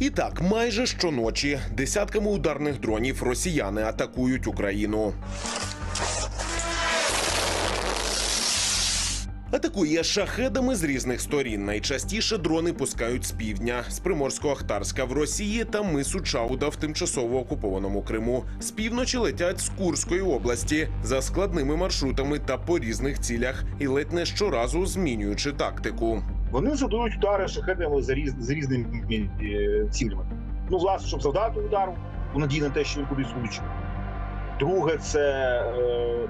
І так, майже щоночі десятками ударних дронів росіяни атакують Україну. Атакує шахедами з різних сторін. Найчастіше дрони пускають з півдня, з Приморсько-Ахтарська в Росії та мису Чауда в тимчасово окупованому Криму. З півночі летять з Курської області за складними маршрутами та по різних цілях, і ледь не щоразу змінюючи тактику. Вони задають удари шахедами за різ, з різними е, цілями. Ну, власне, щоб завдати удару, у надії на те, що він кудись влучить. Друге, це е,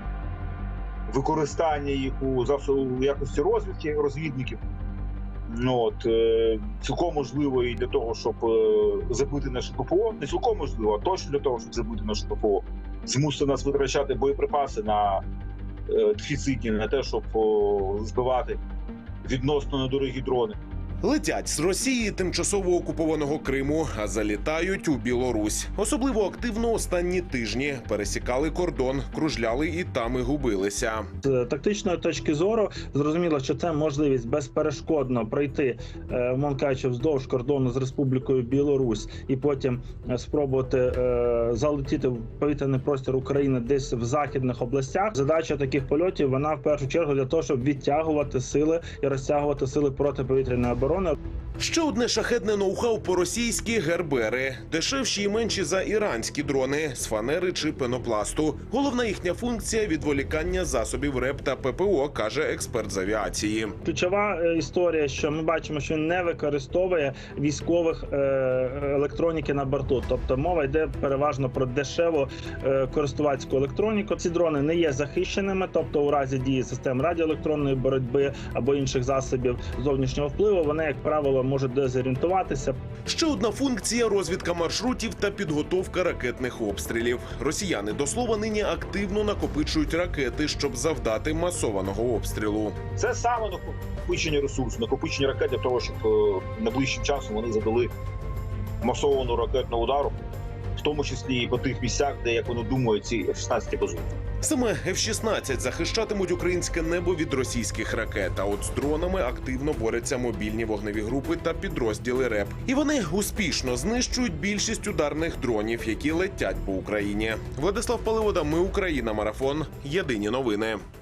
використання їх у засобу якості розвідки розвідників. Ну, от, е, цілком можливо і для того, щоб е, забити наше ППО. Не цілком можливо, а точно для того, щоб забити наше ППО. Змусити нас витрачати боєприпаси на е, дефіцитні, на те, щоб о, збивати відносно недорогі дрони. Летять з Росії тимчасово окупованого Криму, а залітають у Білорусь. Особливо активно останні тижні пересікали кордон, кружляли і там і губилися. З тактичної точки зору зрозуміло, що це можливість безперешкодно пройти е, кажучи, вздовж кордону з Республікою Білорусь і потім е, спробувати е, залетіти в повітряний простір України десь в західних областях. Задача таких польотів вона в першу чергу для того, щоб відтягувати сили і розтягувати сили протиповітряної оборони. Ще одне шахедне ноу-хау по російські гербери, дешевші і менші за іранські дрони з фанери чи пенопласту. Головна їхня функція відволікання засобів РЕП та ППО, каже експерт з авіації. Ключова е, історія, що ми бачимо, що він не використовує військових е, електроніки на борту. Тобто мова йде переважно про дешеву е, користувацьку електроніку. Ці дрони не є захищеними, тобто у разі дії систем радіоелектронної боротьби або інших засобів зовнішнього впливу, вони, як правило, може дезорієнтуватися, Ще одна функція розвідка маршрутів та підготовка ракетних обстрілів. Росіяни до слова нині активно накопичують ракети, щоб завдати масованого обстрілу. Це саме накопичення ресурсу, накопичення ракет для того, щоб е, найближчим часом вони задали масовану ракетну удару, в тому числі і по тих місцях, де, як вони думають, ці F-16 базують. Саме F-16 захищатимуть українське небо від російських ракет. А от з дронами активно борються мобільні вогневі групи та підрозділи РЕП. І вони успішно знищують більшість ударних дронів, які летять по Україні. Владислав Паливода, ми Україна. Марафон. Єдині новини.